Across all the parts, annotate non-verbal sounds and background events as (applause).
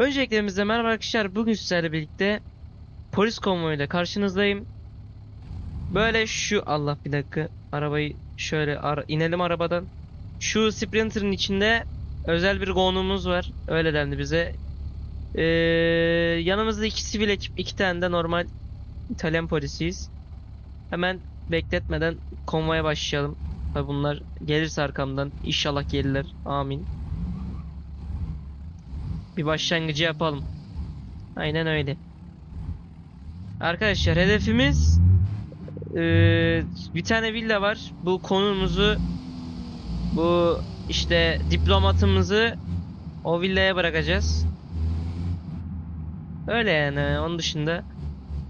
Öncelikle hepinize merhaba arkadaşlar. Bugün sizlerle birlikte polis konvoyuyla karşınızdayım. Böyle şu Allah bir dakika arabayı şöyle ara- inelim arabadan. Şu Sprinter'ın içinde özel bir gonumuz var. Öyle dendi bize. Ee, yanımızda iki sivil ekip, iki tane de normal İtalyan polisiyiz. Hemen bekletmeden konvoya başlayalım. Tabi bunlar gelirse arkamdan inşallah gelirler. Amin. Bir başlangıcı yapalım. Aynen öyle. Arkadaşlar hedefimiz eee, bir tane villa var. Bu konumuzu bu işte diplomatımızı o villaya bırakacağız. Öyle yani onun dışında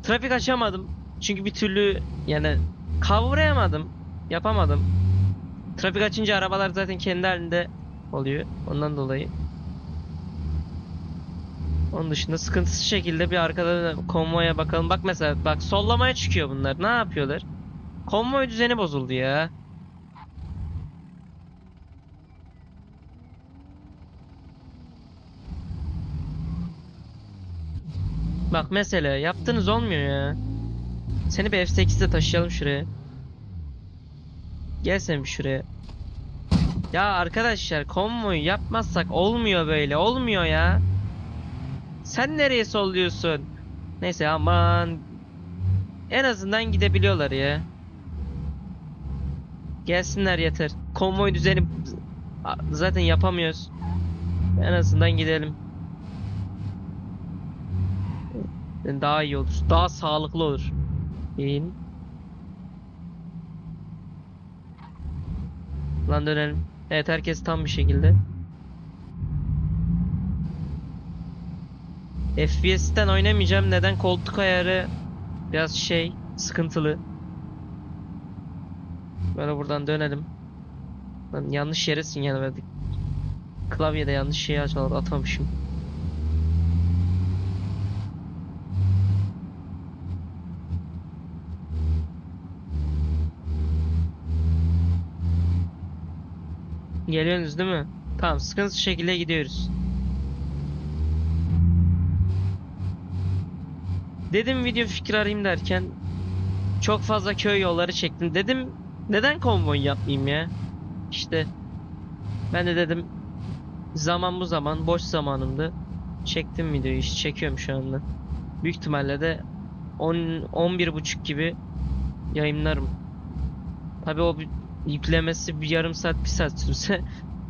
trafik açamadım. Çünkü bir türlü yani kavrayamadım. Yapamadım. Trafik açınca arabalar zaten kendi halinde oluyor. Ondan dolayı. Onun dışında sıkıntısız şekilde bir arkada konvoya bakalım. Bak mesela bak sollamaya çıkıyor bunlar. Ne yapıyorlar? Konvoy düzeni bozuldu ya. Bak mesela yaptığınız olmuyor ya. Seni bir F8'de taşıyalım şuraya. Gel sen bir şuraya. Ya arkadaşlar konvoyu yapmazsak olmuyor böyle. Olmuyor ya. Sen nereye solluyorsun? Neyse aman. En azından gidebiliyorlar ya. Gelsinler yeter. Konvoy düzeni zaten yapamıyoruz. En azından gidelim. Daha iyi olur. Daha sağlıklı olur. İyiyim. Lan dönelim. Evet herkes tam bir şekilde. FPS'ten oynamayacağım. Neden? Koltuk ayarı biraz şey sıkıntılı. Böyle buradan dönelim. Lan yanlış yere sinyal verdik. Klavyede yanlış şeyi açmadım, atmamışım. Geliyorsunuz değil mi? Tamam, sıkıntısız şekilde gidiyoruz. Dedim video fikri arayayım derken çok fazla köy yolları çektim. Dedim neden konvoy yapmayayım ya? İşte ben de dedim zaman bu zaman boş zamanımda çektim videoyu işte çekiyorum şu anda. Büyük ihtimalle de 10 11 buçuk gibi yayınlarım. Tabii o yüklemesi bir yarım saat bir saat sürse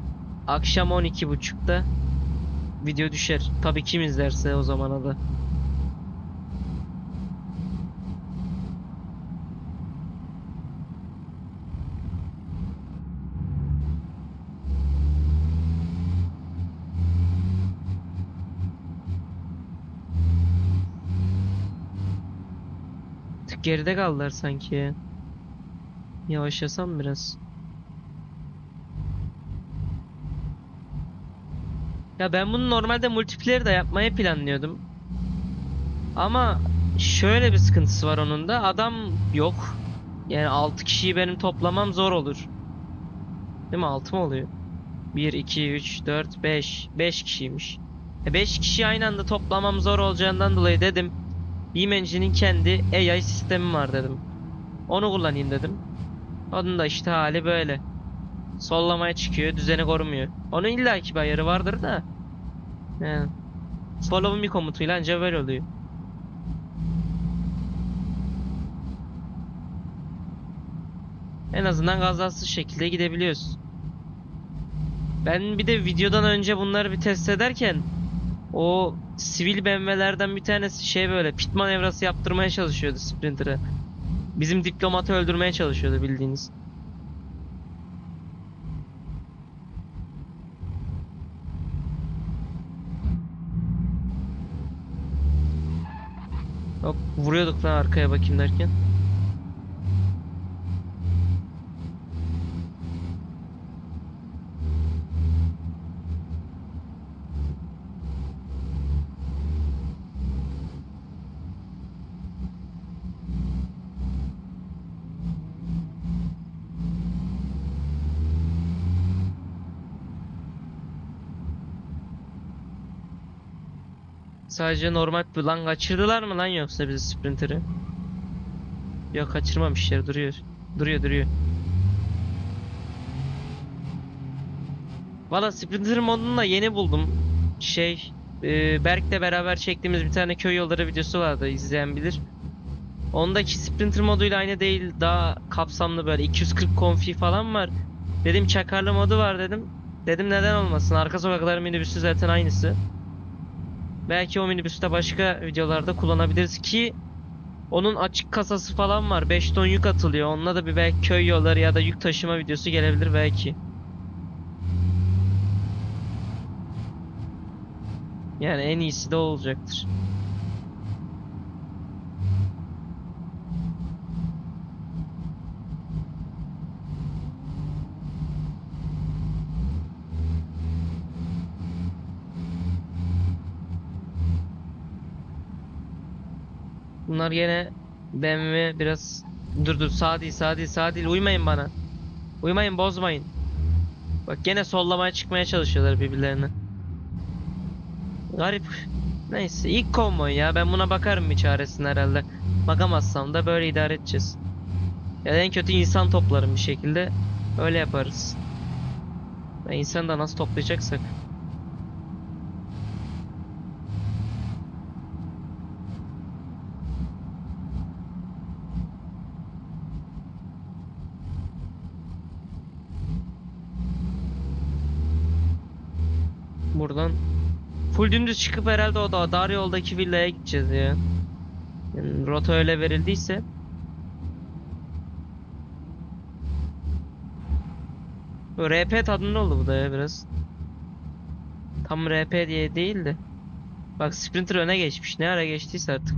(laughs) akşam 12 buçukta video düşer. Tabii kim izlerse o zamana da. Tık geride kaldılar sanki ya. Yavaşlasam biraz. Ya ben bunu normalde multiplayer de yapmayı planlıyordum. Ama şöyle bir sıkıntısı var onun da. Adam yok. Yani 6 kişiyi benim toplamam zor olur. Değil mi? 6 mı oluyor? 1, 2, 3, 4, 5. 5 kişiymiş. 5 kişi aynı anda toplamam zor olacağından dolayı dedim. Beam Engine'in kendi AI sistemi var dedim. Onu kullanayım dedim. Onun da işte hali böyle. Sollamaya çıkıyor, düzeni korumuyor. Onun illaki bir ayarı vardır da. Yani. Follow me komutuyla anca böyle oluyor. En azından kazasız şekilde gidebiliyoruz. Ben bir de videodan önce bunları bir test ederken o sivil BMW'lerden bir tanesi şey böyle pit manevrası yaptırmaya çalışıyordu Sprinter'ı. Bizim diplomatı öldürmeye çalışıyordu bildiğiniz. Hop vuruyorduk lan arkaya bakayım derken. Sadece normal lan kaçırdılar mı lan yoksa bizi Sprinter'ı? Yok kaçırmamışlar duruyor. Duruyor duruyor. Valla Sprinter modunu da yeni buldum. Şey e, Berk'le beraber çektiğimiz bir tane köy yolları videosu vardı izleyen bilir. Ondaki Sprinter moduyla aynı değil daha kapsamlı böyle 240 konfi falan var. Dedim çakarlı modu var dedim. Dedim neden olmasın arka sokaklar minibüsü zaten aynısı. Belki o minibüste başka videolarda kullanabiliriz ki onun açık kasası falan var. 5 ton yük atılıyor. Onunla da bir belki köy yolları ya da yük taşıma videosu gelebilir belki. Yani en iyisi de olacaktır. Bunlar gene BMW biraz dur dur sağ değil sağ değil sağ değil uymayın bana. Uymayın bozmayın. Bak gene sollamaya çıkmaya çalışıyorlar birbirlerine. Garip. Neyse ilk konvoy ya ben buna bakarım bir çaresine herhalde. Bakamazsam da böyle idare edeceğiz. Ya en kötü insan toplarım bir şekilde. Öyle yaparız. Ya insan da nasıl toplayacaksak. Buradan full dümdüz çıkıp herhalde o da dar yoldaki villaya gideceğiz ya. Yani rota öyle verildiyse. Bu RP tadında oldu bu da ya biraz. Tam RP diye değil de. Bak Sprinter öne geçmiş. Ne ara geçtiyse artık.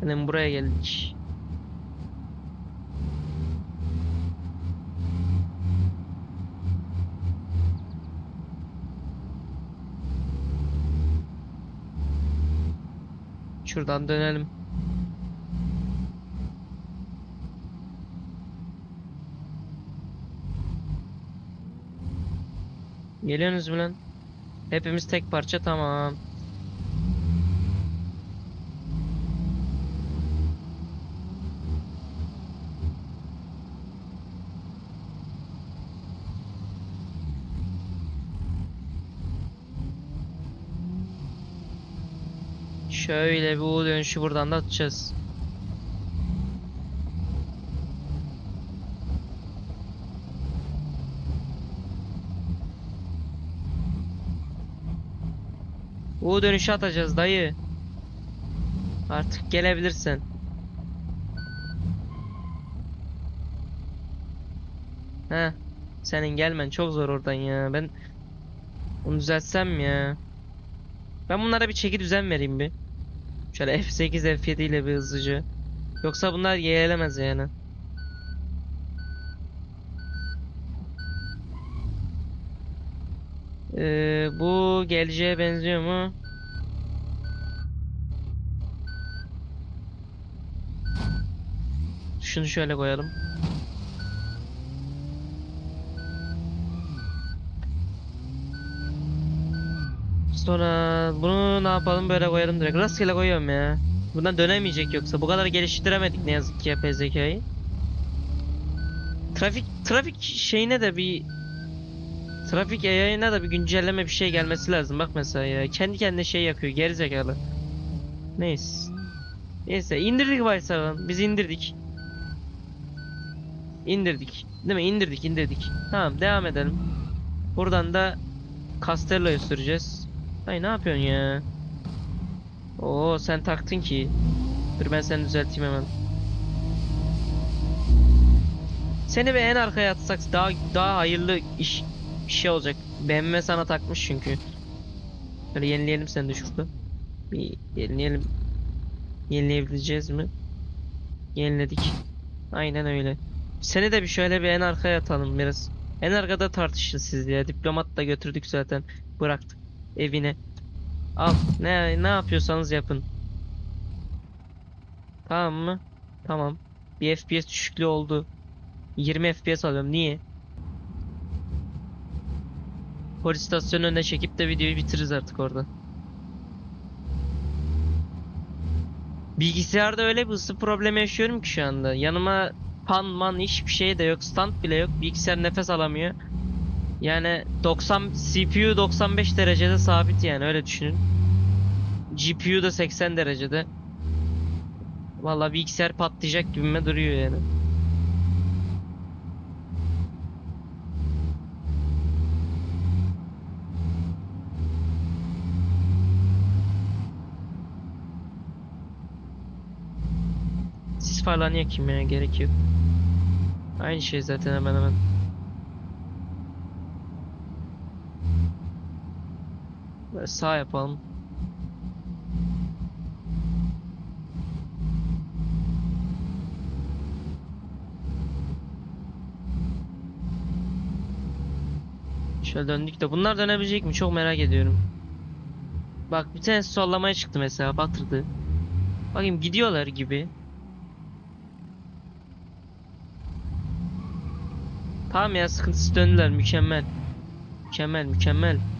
Hani buraya geldik. Şuradan dönelim. Geliyorsunuz mu lan? Hepimiz tek parça tamam. Şöyle bu dönüşü buradan da atacağız. Bu dönüşü atacağız dayı. Artık gelebilirsin. He. Senin gelmen çok zor oradan ya. Ben onu düzeltsem ya. Ben bunlara bir çeki düzen vereyim bir. Şöyle F8 F7 ile bir hızlıca. Yoksa bunlar yeğlemez yani. Ee, bu geleceğe benziyor mu? Şunu şöyle koyalım. Sonra bunu ne yapalım böyle koyalım direkt. Rastgele koyuyorum ya. Bundan dönemeyecek yoksa. Bu kadar geliştiremedik ne yazık ki yapay zekayı. Trafik trafik şeyine de bir trafik AI'ına da bir güncelleme bir şey gelmesi lazım. Bak mesela ya. Kendi kendine şey yapıyor. Geri zekalı. Neyse. Neyse indirdik Baysal'dan. Biz indirdik. İndirdik. Değil mi? İndirdik indirdik. Tamam devam edelim. Buradan da Castello'yu süreceğiz. Ay ne yapıyorsun ya? Oo sen taktın ki. Dur ben seni düzelteyim hemen. Seni bir en arkaya atsak daha daha hayırlı iş şey olacak. BMW sana takmış çünkü. Böyle yenileyelim seni de şurada. Bir yenileyelim. Yenileyebileceğiz mi? Yeniledik. Aynen öyle. Seni de bir şöyle bir en arkaya atalım biraz. En arkada tartışın siz ya. Diplomat da götürdük zaten. Bıraktık evine. Al. Ne ne yapıyorsanız yapın. Tamam mı? Tamam. Bir FPS düşüklüğü oldu. 20 FPS alıyorum. Niye? Polis istasyonu önüne çekip de videoyu bitiririz artık orada. Bilgisayarda öyle bir ısı problemi yaşıyorum ki şu anda. Yanıma pan man hiçbir şey de yok. Stand bile yok. Bilgisayar nefes alamıyor. Yani 90 CPU 95 derecede sabit yani öyle düşünün. GPU da 80 derecede. Vallahi bilgisayar patlayacak gibime duruyor yani. Sis farlarını yakayım ya gerek yok. Aynı şey zaten hemen hemen. Böyle sağ yapalım. Şöyle döndük de bunlar dönebilecek mi çok merak ediyorum. Bak bir tanesi sollamaya çıktı mesela batırdı. Bakayım gidiyorlar gibi. Tamam ya sıkıntısı döndüler mükemmel. Mükemmel mükemmel.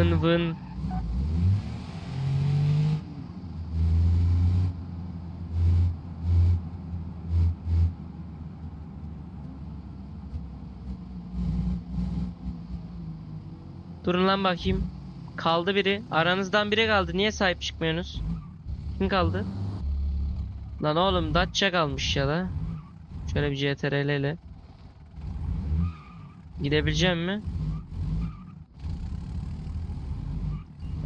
Vın vın. Durun lan bakayım. Kaldı biri. Aranızdan biri kaldı. Niye sahip çıkmıyorsunuz? Kim kaldı? Lan oğlum Dacia kalmış ya da. Şöyle bir CTRL ile. Gidebileceğim mi?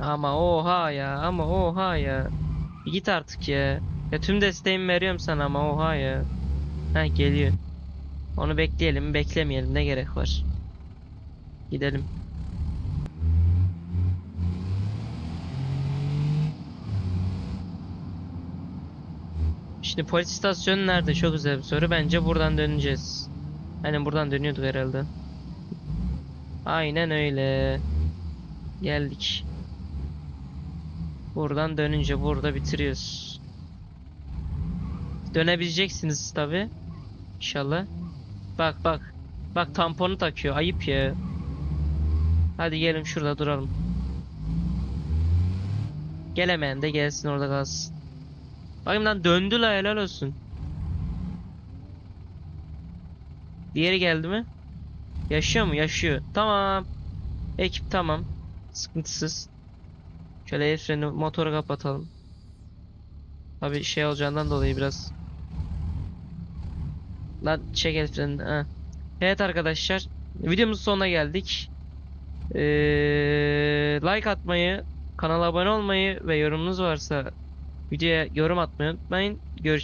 Ama oha ya. Ama oha ya. Git artık ya. Ya tüm desteğimi veriyorum sana ama oha ya. Ha geliyor. Onu bekleyelim beklemeyelim ne gerek var. Gidelim. Şimdi polis istasyonu nerede? Çok güzel bir soru. Bence buradan döneceğiz. Aynen buradan dönüyorduk herhalde. Aynen öyle. Geldik. Buradan dönünce burada bitiriyoruz. Dönebileceksiniz tabi. İnşallah. Bak bak. Bak tamponu takıyor. Ayıp ya. Hadi gelin şurada duralım. Gelemeyen de gelsin orada kalsın. Bakayım lan döndü la helal olsun. Diğeri geldi mi? Yaşıyor mu? Yaşıyor. Tamam. Ekip tamam. Sıkıntısız. Şöyle el freni motoru kapatalım. Tabi şey olacağından dolayı biraz. Lan çek el frenini. Ha. Evet arkadaşlar. Videomuzun sonuna geldik. Ee, like atmayı, kanala abone olmayı ve yorumunuz varsa videoya yorum atmayı unutmayın. Görüşürüz.